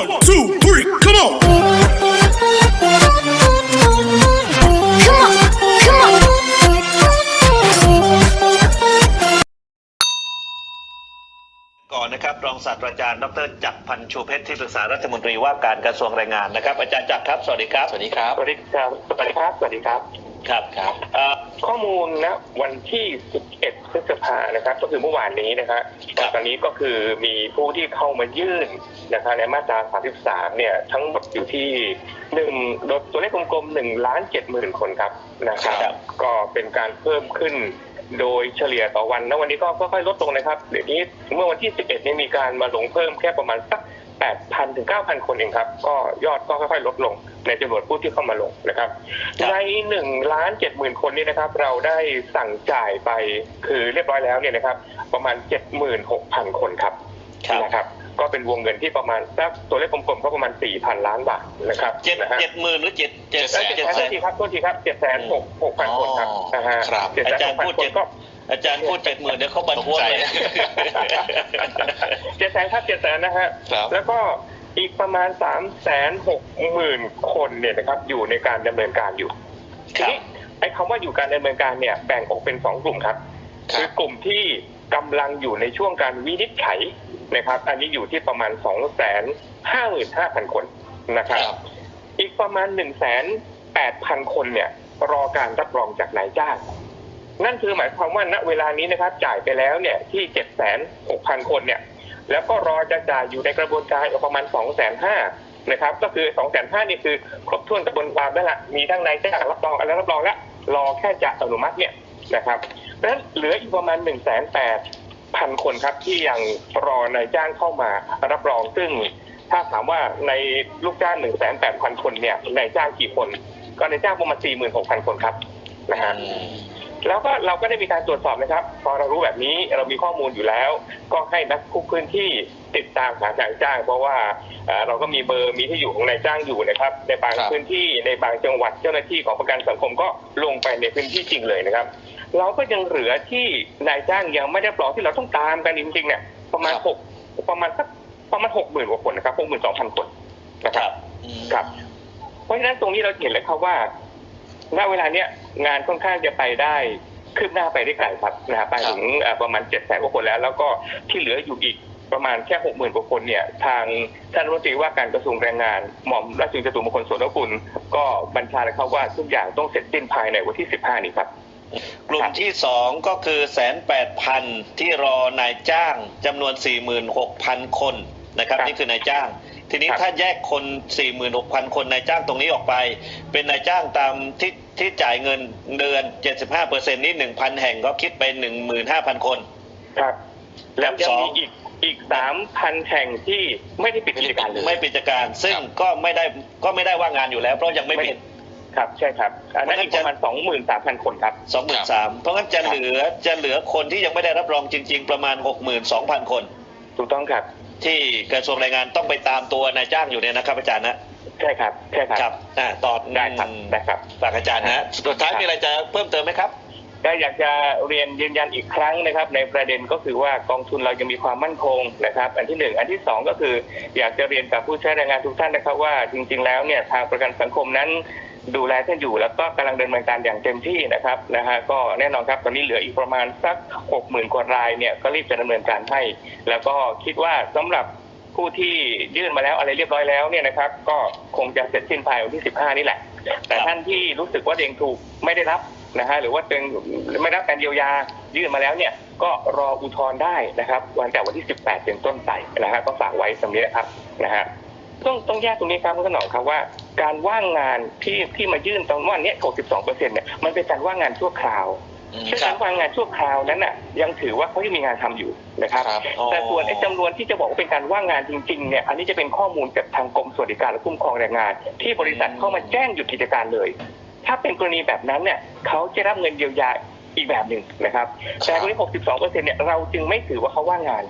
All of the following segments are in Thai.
One, two, three, come on. Come on, come on. ก่อนนะครับรองศาสตราจารย์ดรจักรพันธ์ชูเพชรที่ปรึกษารัฐมนตรีว่าการกระทรวงแรงงานนะครับ อาจารย์จักรครับสวัสดีครับสวัสดีครับสวัสดีครับสวัสดีครับสวัสดีครับครับครับเอ่อ ข้อมูลนะวันที่ 11 พฤษภานะครับ ก็คือเมื่อวานนี้นะครับครับตอนนี้ก็คือมีผู้ที่เข้ามายื่นนะครับในมาตรา 33 เนี่ย ทั้งหมดอยู่ที่หนึ่งโดยตัวเลขกลมๆ1ล้าน7หมื่นคนครับนะครับครับ ก็เป็นการเพิ่มขึ้นโดยเฉลี่ยต่อวันนะวันนี้ก็ค่อยๆลดลงนะครับ เดี๋ยวนี้เมื่อวันที่ 11เนี่ยมีการมาลงเพิ่มแค่ประมาณสัก 8,000 ถึง 9,000 คนเองครับ ก็ยอดก็ค่อยๆ ลดลง ในจำนวนผู้ที่เข้ามาลงนะครับครับใน1ล้าน7 0,000 คนนี้นะครับ เราได้สั่งจ่ายไปคือเรียบร้อยแล้วเนี่ยนะครับ ประมาณ 76,000 คนครับครับนะครับ ก็เป็นวงเงินที่ประมาณสักตัวเลขกลมๆก็ประมาณ 4,000 ล้านบาทนะครับเจ็ดนะฮะเจ็ดหมื่นหรือเจ็ดเจ็ดเอ้ยเจ็ดเจ็ดแสแสนนทีครับโทษทีครับเจ็ดแสนหกหกพันคนครับอ๋อนะฮะครับเจ็ดแสนอาจารย์หกพันพูดคนเจ็ดก็ อาจารย์พูดเจ็ดหมื่นเดี๋ยวเขาบันทวงเลย เจ็ดแสนครับเจ็ดแสนนะฮะ ครับ แล้วก็อีกประมาณสามแสนหกหมื่นคนเนี่ยนะครับอยู่ในการดำเนินการอยู่คทีรับนี้ไอ้คำว่าอยู่การดำเนินการเนี่ยแบ่งออกเป็นสองกลุ่มครับครับคือกลุ่มที่กำลังอยู่ในช่วงการวินิจฉัยนะครับ อันนี้อยู่ที่ประมาณสองแสนห้าหมื่นห้าพันคนนะครับครับอีกประมาณหนึ่งแสนแปดพันคนเนี่ยรอการรับรองจากนายจ้าง นั่นคือหมายความว่าณเวลานี้นะครับจ่ายไปแล้วเนี่ยที่เจ็ดแสนหกพันคนเนี่ยแล้วก็รอจะจ่ายอยู่ในกระบวนการประมาณสองแสนห้านะครับก็คือสองแสนห้านี่คือครบถ้วนกระบวนการแล้วละมีทั้งนายจ้างรับรองอะไรรับรองแล้วรอแค่จะอนุมัติเนี่ยนะครับเพราะฉะนั้นเหลืออีกประมาณหนึ่งแสนแปดพันคนครับที่ยังรอนายจ้างเข้ามารับรองซึ่งถ้าถามว่าในลูกจ้างหนึ่งแสนแปดพันคนเนี่ยนายจ้างกี่คน ก็นายจ้างประมาณสี่หมื่นหกพันคนครับนะฮะ แล้วก็เราก็ได้มีการตรวจสอบนะครับ พอเรารู้แบบนี้เรามีข้อมูลอยู่แล้ว ก็ให้นักคุกพื้นที่ติดตามหานายจ้าง เพราะว่าเอ่อเราก็มีเบอร์มีที่อยู่ของนายจ้างอยู่นะครับในบางครับพื้นที่ในบางจังหวัดเจ้าหน้าที่ของประกันสังคมก็ลงไปในพื้นที่จริงเลยนะครับ เราก็ยังเหลือที่นายจ้างยังไม่ได้ปลองที่เราต้องตามกันจริงๆเนี่ยประมาณครับหกประมาณสักประมาณหกหมื่นกว่าคนนะครับหกหมื่นสองพันคนนะคครัรับบครับ เพราะฉะนั้นตรงนี้เราเห็นเลยครับว่า ณเวลาเนี้ยงานค่อนข้างจะไปได้คืบหน้าไปได้ไกลครับนะฮะไปถึงเอ่อประมาณเจ็ดแสนกว่าคนแล้ว แล้วก็ที่เหลืออยู่อีกประมาณแค่หกหมื่นกว่าคนเนี่ย ทางท่านรัฐมนตรีว่าการกระทรวงแรงงาน หม่อมราชวงศ์จตุมงคลโสนกุลก็บัญชาเลยครับว่าทุกอย่างต้องเสร็จสิ้นภายในวันที่สิบห้านี้ครับ กลุ่มที่สองก็คือแสนแปดพันที่รอนายจ้างจำนวนสี่หมื่นหกพันคนนะครับครับนี่คือนายจ้าง ทีนี้ครับถ้าแยกคนสี่หมื่นหกพันคนนายจ้างตรงนี้ออกไป เป็นนายจ้างตามที่ที่จ่ายเงินเดือนเจ็ดสิบห้าเปอร์เซ็นต์นี่หนึ่งพันแห่งก็คิดเป็นหนึ่งหมื่นห้าพันคน ครับ แล้วยังสองมีอีกอีกสามพันแห่งที่ไม่ได้ปิดกิจการเลยไม่เป็นกิจการ ซึ่งครับก็ไม่ได้ก็ไม่ได้ว่างงานอยู่แล้ว เพราะยังไม่ปิดครับใช่ครับอันนั้นอีกประมาณสองหมื่นสามพันคนครับสองหมื่นสามเพราะงั้นจะครับเหลือจะเหลือคนที่ยังไม่ได้รับรองจริง ๆ ประมาณหกหมื่นสองพันคน ถูกต้องครับ ที่กระทรวงแรงงานต้องไปตามตัวนายจ้างอยู่เนี่ยนะครับอาจารย์นะใช่ครับใช่ครับครับอ่าต่อได้ครับได้ครับ ฝากอาจารย์นะสุดท้ายมีอะไรจะเพิ่มเติมไหมครับ ก็อยากจะเรียนยืนยันอีกครั้งนะครับ ในประเด็นก็คือว่ากองทุนเรายังมีความมั่นคงนะครับ อันที่หนึ่งอันที่สองก็คือ อยากจะเรียนกับผู้ใช้แรงงานทุกท่านนะครับ ว่าจริง ๆ แล้วเนี่ยทางประกันสังคมนั้น ดูแลท่านอยู่ แล้วก็กำลังดำเนินการอย่างเต็มที่นะครับนะฮะก็แน่นอนครับตอนนี้เหลืออีกประมาณสักหกหมื่นกว่ารายเนี่ยก็รีบจะดำเนินการให้ แล้วก็คิดว่าสำหรับผู้ที่ยื่นมาแล้วอะไรเรียบร้อยแล้วเนี่ยนะครับก็คงจะเสร็จสิ้นภายในวันที่ 15 นี่แหละ แต่ท่านที่รู้สึกว่าเองถูกไม่ได้รับนะฮะหรือว่าเองไม่ได้รับการเยียวยายื่นมาแล้วเนี่ยก็รออุทธรณ์ได้นะครับวันจากวันที่ 18 เป็นต้นไปนะฮะก็ฝากไว้ตรงนี้นะครับนะฮะ ต้องต้องแยกตรงนี้ครับคุณถนอมครับว่าการว่างงานที่ที่มายื่นตรงวันเนี้ย62เปอร์เซ็นต์เนี่ยมันเป็นการว่างงานชั่วคราวซึ่งการว่างงานชั่วคราวนั้นน่ะยังถือว่าเขายังมีงานทำอยู่นะครับครับ แต่ส่วนไอ้จำนวนที่จะบอกว่าเป็นการว่างงานจริงๆเนี่ยอันนี้จะเป็นข้อมูลจากทางกรมสวัสดิการและคุ้มครองแรงงาน ที่บริษัทเข้ามาแจ้งหยุดกิจการเลย ถ้าเป็นกรณีแบบนั้นเนี่ยเขาจะรับเงินเยียวยา อีกแบบหนึ่งนะครับ แต่คนนี้62เปอร์เซ็นต์เนี่ยเราจึงไม่ถือว่าเขาว่างงาน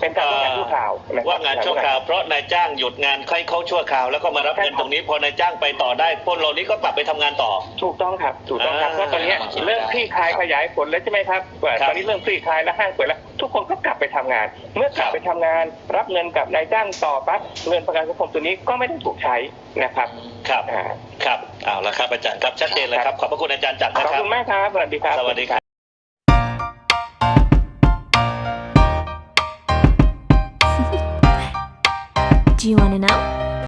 เป็นการว่างงานชั่วคราวนะครับว่างงานชั่วคราวเพราะนายจ้างหยุดงานให้เขาชั่วคราวแล้วก็มารับเงินตรงนี้พอนายจ้างไปต่อได้พวกเรานี้ก็กลับไปทำงานต่อ ถูกต้องครับถูกต้องครับอ่าเพราะตอนเนี้ยเริ่มคลี่คลายขยายผลแล้วใช่ไหมครับว่าครับตอนนี้เริ่มคลี่คลายแล้วห้างเปิดแล้วทุกคนก็กลับไปทำงาน เมื่อกลับครับไปทำงาน รับเงินกับนายจ้างต่อปั๊บเงินประกันสังคมตัวนี้ก็ไม่ได้ถูกใช้นะครับ ครับอ่าครับ เอาละครับอาจารย์ครับชัดเจนเลยครับขอบพระคุณอาจารย์จักรขนะอบครับ คุณมากครับ สวัสดีครับ สวัสดีครับ Do you want to know?